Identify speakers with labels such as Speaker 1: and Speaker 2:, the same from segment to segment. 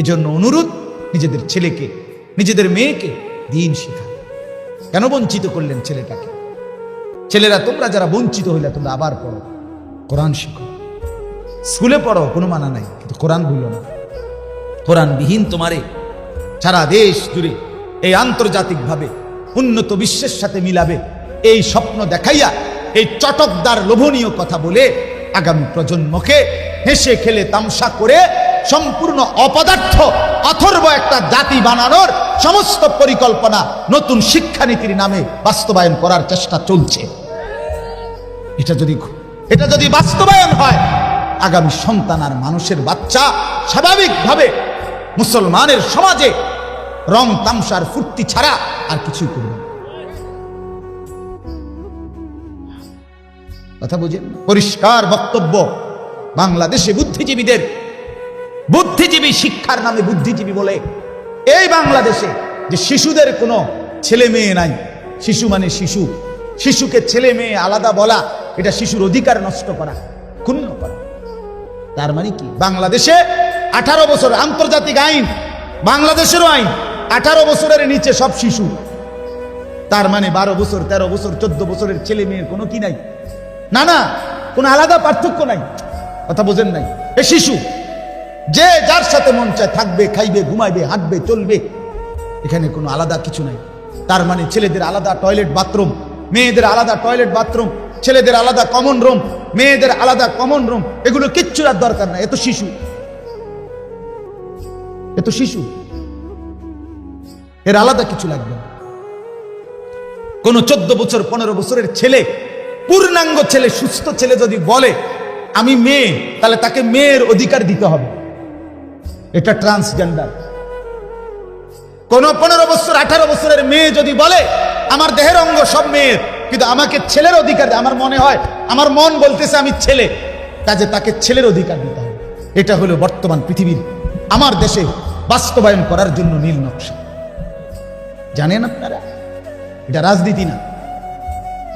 Speaker 1: এজন্য অনুরোধ, নিজেদের ছেলেকে, নিজেদের মেয়েকে দিন শেখা কেন বঞ্চিত করলেন ছেলেটাকে? ছেলেরা তোমরা যারা বঞ্চিত হইলে, তোমরা আবার পড়ো, কোরআন শিখো। স্কুলে পড়ো, কোনো মানা নাই, কিন্তু কোরআন ভুলো না। কোরআনবিহীন তোমারে, সারা দেশ জুড়ে এই আন্তর্জাতিকভাবে উন্নত বিশ্বের সাথে মিলাবে, এই স্বপ্ন দেখাইয়া, এই চটকদার লোভনীয় কথা বলে আগামী প্রজন্মকে হেসে খেলে তামসা করে সম্পূর্ণ অপদার্থ, অথর্ব একটা জাতি বানানোর সমস্ত পরিকল্পনা নতুন শিক্ষানীতির নামে বাস্তবায়ন করার চেষ্টা চলছে। এটা যদি এটা যদি বাস্তবায়ন হয়, আগামী সন্তান আর মানুষের বাচ্চা স্বাভাবিকভাবে মুসলমানের সমাজে রং তামসার ফুর্তি ছাড়া আর কিছুই করবে কথা বুঝেন? পরিষ্কার বক্তব্য। বাংলাদেশে বুদ্ধিজীবীদের বুদ্ধিজীবী, শিক্ষার নামে বুদ্ধিজীবী বলে এই বাংলাদেশে যে শিশুদের কোনো ছেলে মেয়ে নাই, শিশু মানে শিশু। শিশুকে ছেলে মেয়ে আলাদা বলা, এটা শিশুর অধিকার নষ্ট করা, ক্ষুণ্ণ করা। তার মানে কি? বাংলাদেশে আঠারো বছর আন্তর্জাতিক আইন, বাংলাদেশেরও আইন, আঠারো বছরের নিচে সব শিশু। তার মানে বারো বছর, তেরো বছর, চোদ্দ বছরের ছেলে মেয়ের কোনো কি নাই? না না, কোনো আলাদা পার্থক্য নাই। কথা বোঝেন নাই? এ শিশু যে যার সাথে মন চায় থাকবে, খাইবে, ঘুমাইবে, হাঁটবে, চলবে, এখানে কোনো আলাদা কিছু নাই। তার মানে ছেলেদের আলাদা টয়লেট বাথরুম মেয়েদের আলাদা টয়লেট বাথরুম ছেলেদের আলাদা কমন রুম মেয়েদের আলাদা কমন রুম এগুলো কিচ্ছু আর দরকার নাই। এত শিশু এত শিশু, এর আলাদা কিছু লাগবে না। কোন চোদ্দ বছর, পনেরো বছরের ছেলে, পূর্ণাঙ্গ ছেলে, সুস্থ ছেলে যদি বলে, আমি মেয়ে, তাহলে তাকে মেয়ের অধিকার দিতে হবে। এটা ট্রান্সজেন্ডার কোন পনেরো বছর, আঠারো বছরের মেয়ে যদি বলে, আমার দেহের অঙ্গ সব মেয়ের, কিন্তু আমাকে ছেলের অধিকার আমার মনে হয়, আমার মন বলতেছে আমি ছেলে। কাজে তাকে ছেলের অধিকার দিতে হবে। এটা হলো বর্তমান পৃথিবীর, আমার দেশে বাস্তবায়ন করার জন্য নীল নকশা। জানেন আপনারা? এটা রাজনীতি না।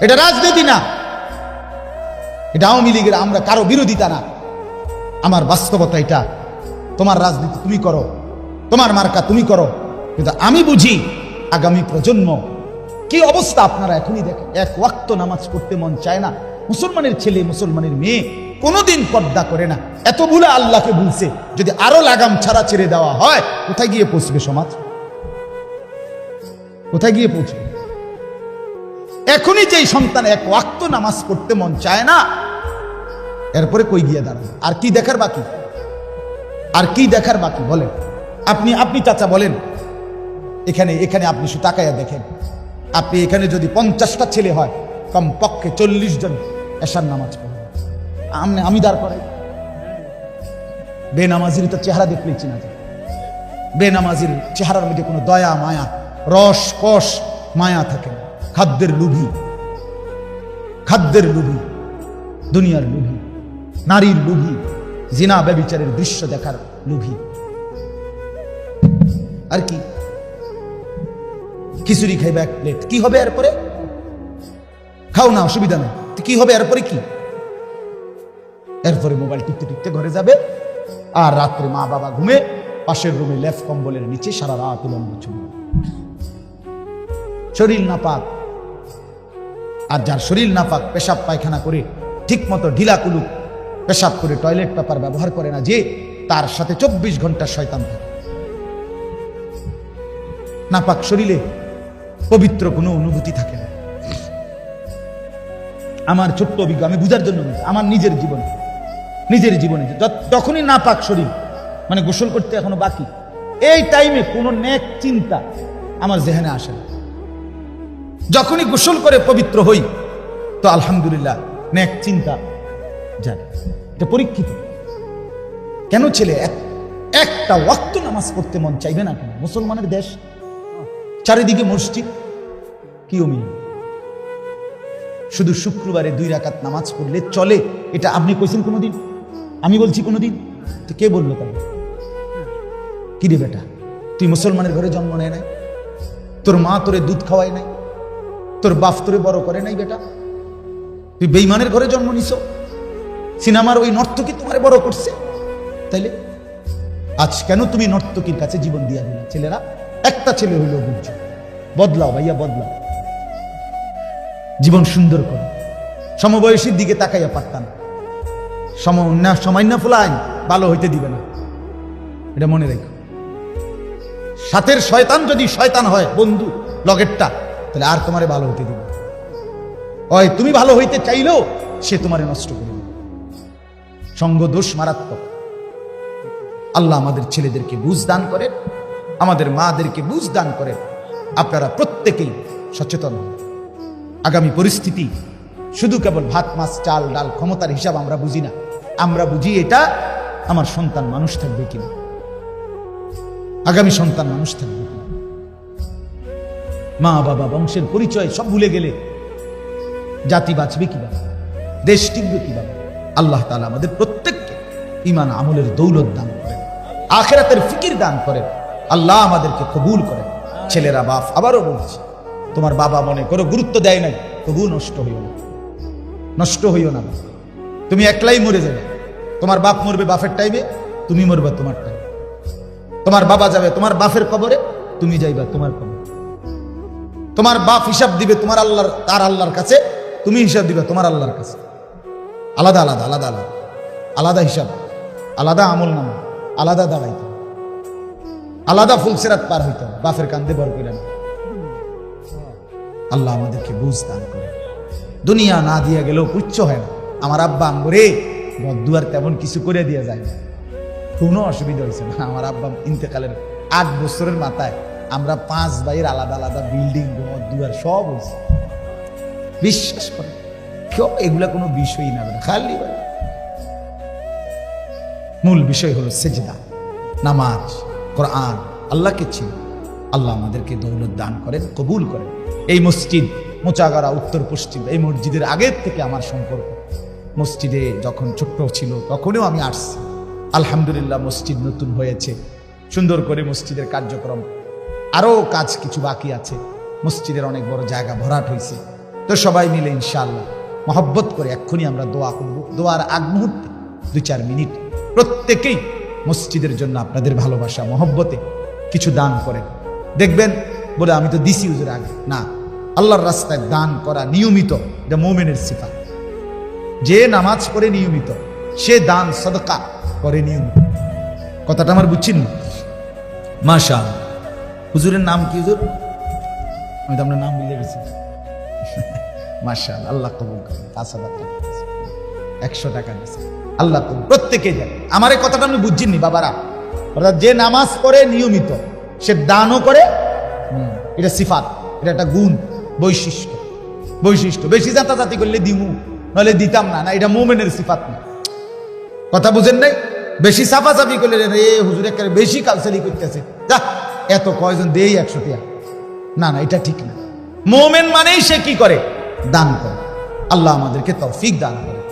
Speaker 1: এটা রাজনীতি না। এটা আওয়ামী লীগের আমরা কারও বিরোধিতা না। আমার বাস্তবতা এটা। তোমার রাজনীতি তুমি করো, তোমার মার্কা তুমি করো। কিন্তু আমি বুঝি আগামী প্রজন্ম কি অবস্থা আপনারা এখনই দেখেন। এক ওয়াক্ত নামাজ পড়তে মন চায় না। মুসলমানের ছেলে, মুসলমানের মেয়ে কোনোদিন পর্দা করে না। এত ভুলে আল্লাহকে ভুলছে। যদি আরও লাগাম ছাড়া ছেড়ে দেওয়া হয়, কোথায় গিয়ে পৌঁছবে সমাজ? কোথায় গিয়ে পৌঁছবে? এখনই যেই সন্তান এক ওয়াক্ত নামাজ পড়তে মন চায় না, এরপরে কই গিয়ে দাঁড়াবে? আর কি দেখার বাকি? আর কি দেখার বাকি? বলেন। আপনি আপনি চাচা, বলেন। এখানে এখানে আপনি শুধু তাকাইয়া দেখেন। আপনি এখানে যদি পঞ্চাশটা ছেলে হয়, কমপক্ষে চল্লিশ জন এশার নামাজ পড়ে। আমি আমি দাঁড় করাই। বেনামাজির তো চেহারা দেখলেই চিনা যায়। বেনামাজির চেহারার মধ্যে কোনো দয়া, মায়া, রস, কষ, মায়া থাকে না। খাদ্যের লুভি। খাদ্যের লুভি। দুনিয়ার লুভি। নারীর লুভি। জিনা ব্যবিচারের দৃশ্য দেখার লুভি। আর কি? খিচুড়ি খাইবে এক প্লেট কি হবে এরপরে খাও না, অসুবিধা নেই। কি হবে এরপরে কি? এরপরে মোবাইল টিপতে টিপতে ঘরে যাবে আর রাত্রে মা বাবা ঘুমে পাশের রুমে লেফ কম্বলের নিচে সারা রাত উলম্ব চলবে শরীর না পাক আর যার শরীর না পাক পেশাব পায়খানা করে ঠিক মতো ঢিলা কুলুক পেশাব করে টয়লেট পেপার ব্যবহার করে না যে তার সাথে চব্বিশ ঘণ্টা শয়তান থাকে নাপাক শরীরে পবিত্র কোনো অনুভূতি থাকে না। আমার ছোট্ট অভিজ্ঞ আমি বুঝার জন্য আমার নিজের জীবনে নিজের জীবনে যখনই নাপাক শরীর মানে গোসল করতে এখনও বাকি, এই টাইমে কোনো নেক চিন্তা আমার জেহানে আসে না। যখনই গোসল করে পবিত্র হই, তো আলহামদুলিল্লাহ, নেক চিন্তা যায় এটা পরীক্ষিত। কেন ছেলে একটা ওয়াক্ত নামাজ পড়তে মন চাইবে না কেন? মুসলমানের দেশ, চারিদিকে মসজিদ, কি অমিল? শুধু শুক্রবারে দুই রাকাত নামাজ পড়লে চলে। এটা আপনি কইছেন কোনোদিন? আমি বলছি কোনোদিন? তো কে বলল তবে কি রে বেটা? তুই মুসলমানের ঘরে জন্ম নেয় নাই? তোর মা তোরে দুধ খাওয়ায় নাই? তোর বাপ তোরে বড় করে নাই বেটা? তুই বেইমানের ঘরে জন্ম নিছ? সিনেমার ওই নর্তকি তোমারে বড় করছে। তাইলে আজ কেন তুমি নর্তকীর কাছে জীবন দিয়া দিলে? ছেলেরা, একটা ছেলে হইলেও বুঝছ। বদলাও ভাইয়া, বদলাও। জীবন সুন্দর করো। সমবয়সীর দিকে তাকাইয়া পারতাম সম না। সামান্য ফুলাইন ভালো হইতে দিবে না। এটা মনে রেখো। সাথের শয়তান যদি শয়তান হয়, বন্ধু লগেরটা তাহলে আর তোমারে ভালো হইতে দিবে হয় তুমি ভালো হইতে চাইলেও সে তোমারে নষ্ট করে দিবে সঙ্গ দোষ মারাত্মক। আল্লাহ আমাদের ছেলেদেরকে বুঝ দান করেন, আমাদের মাদেরকে বুঝ দান করেন। আপনারা প্রত্যেকেই সচেতন আগামী পরিস্থিতি, শুধু কেবল ভাত, মাছ, চাল, ডাল, ক্ষমতার হিসাব আমরা বুঝি না। আমরা বুঝি এটা আমার সন্তান মানুষ থাকবে কিনা। আগামী সন্তান মানুষ থাকবে মা, বাবা, বংশের পরিচয় সব ভুলে গেলে জাতি বাঁচবে কীভাবে? দেশ টিকবে কীভাবে? আল্লাহ তালা আমাদের প্রত্যেককে ইমান আমলের দৌলত দান করেন, আখেরাতের ফিকির দান করেন, আল্লাহ আমাদেরকে কবুল করেন। ছেলেরা বাপ আবারও বলছে, তোমার বাবা মনে করো গুরুত্ব দেয় নাই, তবু নষ্ট হইও না। নষ্ট হইও না। তুমি একলাই মরে যাবে। তোমার বাপ মরবে বাপের টাইমে তুমি মরবে তোমার টাইমে তোমার বাবা যাবে তোমার বাপের কবরে, তুমি যাইবা তোমার কবরে। তোমার বাপ হিসাব দিবে তোমার আল্লাহর, তার আল্লাহর কাছে, তুমি হিসাব দিবে তোমার আল্লাহর কাছে। আলাদা আলাদা আলাদা আলাদা। আলাদা হিসাব। আলাদা আমল নামা। আলাদা দাঁড়াইতে আলাদা ফুলসেরাত পার হইতে বাফের কান্দে বর করে আল্লাহ আমাদেরকে বুঝ দান করে। দুনিয়া না দিয়া গেলেও পুচ্ছ হয় না। আমার আব্বা আম্বরে বদুয়ার তেমন কিছু করে দিয়ে যায় না। কোনো অসুবিধা হয়েছে না। আমার আব্বা ইন্তেকালের আট বছরের মাথায় আমরা পাঁচ ভাইয়ের আলাদা আলাদা বিল্ডিং ঘর দুয়ার সব হয়েছে বিশ্বাস করে কেউ এগুলা কোনো বিষয়ই না খালি। মূল বিষয় হলো সেজদা, নামাজ, কোরআন, আল্লাহকে চিন। আল্লাহ আমাদেরকে দৌলত দান করেন, কবুল করেন। এই মসজিদ মোচাগাড়া উত্তর পশ্চিম, এই মসজিদের আগের থেকে আমার সম্পর্ক। মসজিদে যখন ছোট্ট ছিল তখনও আমি আসছি। আলহামদুলিল্লাহ মসজিদ নতুন হয়েছে, সুন্দর করে মসজিদের কার্যক্রম। আরও কাজ কিছু বাকি আছে। মসজিদের অনেক বড় জায়গা ভরাট হয়েছে। তো সবাই মিলে ইনশাআল্লাহ মহব্বত করে এক্ষুনি আমরা দোয়া করব। দোয়ার আগ মুহূর্তে দুই চার মিনিট, প্রত্যেকেই মসজিদের জন্য আপনাদের ভালোবাসা, মহব্বতে কিছু দান করেন। দেখবেন বলে আমি তো দিছি উজুর আগে। না, আল্লাহর রাস্তায় দান করা নিয়মিত, এটা মোমেনের সিফা যে নামাজ পড়ে নিয়মিত, সে দান, সদকা করে নিয়মিত। কথাটা আমার বুঝছেন মাশা হুজুরের নাম কি হুজুর? আমি তো আপনার নাম বুঝে গেছি। মাশা আল্লাহ কবুল করেন, পাঁচ হাজার টাকা একশো টাকা দিয়েছে। আল্লাহ কবুল প্রত্যেকে জানে, আমার এই কথাটা আমি বুঝছিনি বাবারা। অর্থাৎ যে নামাজ পড়ে নিয়মিত, সে দানও করে এটা সিফাত, এটা একটা গুণ, বৈশিষ্ট্য। বৈশিষ্ট্য। বেশি জাতাজাতি করলে দিমু, নাহলে দিতাম না না, এটা মোমেনের সিফাত না। কথা বুঝেন নাই? বেশি সাফাসাফি করলে, রে, হুজুর একেবারে বেশি কালসালি করতেছে। যা, এত কয়জন দেই একশো টিয়া। না না, এটা ঠিক না। মোমেন মানেই সে কি করে? দান করে। আল্লাহ আমাদেরকে তৌফিক দান করে